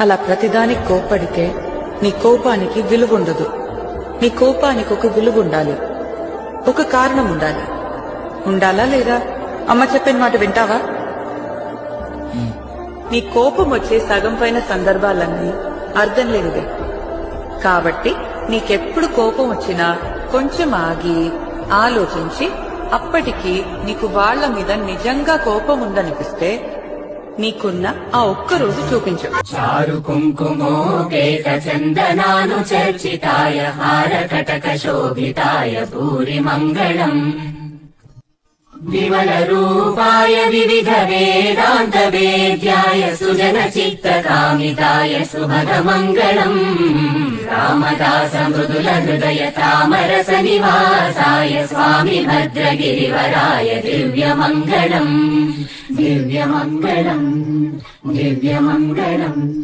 అలా ప్రతిదానికి కోప్పడితే నీ కోపానికి విలువ ఉండదు నీ కోపానికి ఒక విలువ ఉండాలి ఒక కారణం ఉండాలి ఉండాలా లేదా? అమ్మ చెప్పిన మాట వింటావా? నీ కోపం వచ్చే సగం పైన సందర్భాలన్నీ అర్థం లేనివే. కాబట్టి నీకెప్పుడు కోపం వచ్చినా కొంచెం ఆగి ఆలోచించి అప్పటికి నీకు వాళ్ళ మీద నిజంగా కోపం ఉందనిపిస్తే నీకున్న ఆ ఒక్క రోజు చూపించు. చారు కుంకుమోపేత చందనాను చర్చితాయ హార కటక శోభితాయ పూరి మంగళం. విమల రూపాయ వివిధ వేదాంత వేద్యాయ సుజన చిత్త కామితాయ శుభద మంగళం. रामदास मृदुल हृदय तामरस निवासाय स्वामि भद्रगिरिवराय दिव्यमङ्गलम्। दिव्यमङ्गलम्। दिव्यमङ्गलम्।